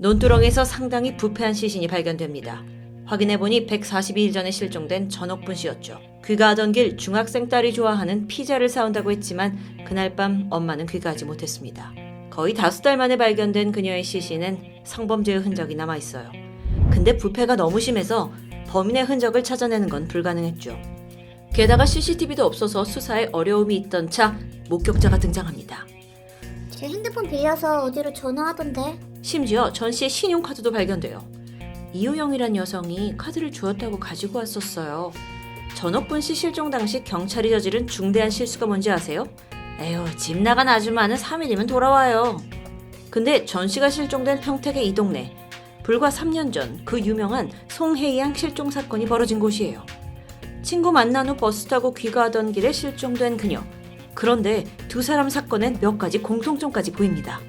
논두렁에서 상당히 부패한 시신이 발견됩니다. 확인해보니 142일 전에 실종된 전옥분 씨였죠. 귀가하던 길 중학생 딸이 좋아하는 피자를 사온다고 했지만 그날 밤 엄마는 귀가하지 못했습니다. 거의 다섯 달 만에 발견된 그녀의 시신은 성범죄의 흔적이 남아 있어요. 근데 부패가 너무 심해서 범인의 흔적을 찾아내는 건 불가능했죠. 게다가 CCTV도 없어서 수사에 어려움이 있던 차 목격자가 등장합니다. 제 핸드폰 빌려서 어디로 전화하던데. 심지어 전 씨의 신용카드도 발견돼요. 이우영이란 여성이 카드를 주었다고 가지고 왔었어요. 전옥분 씨 실종 당시 경찰이 저지른 중대한 실수가 뭔지 아세요? 에휴, 집 나간 아줌마는 3일이면 돌아와요. 근데 전 씨가 실종된 평택의 이 동네. 불과 3년 전 그 유명한 송혜양 실종 사건이 벌어진 곳이에요. 친구 만난 후 버스 타고 귀가하던 길에 실종된 그녀. 그런데 두 사람 사건엔 몇 가지 공통점까지 보입니다.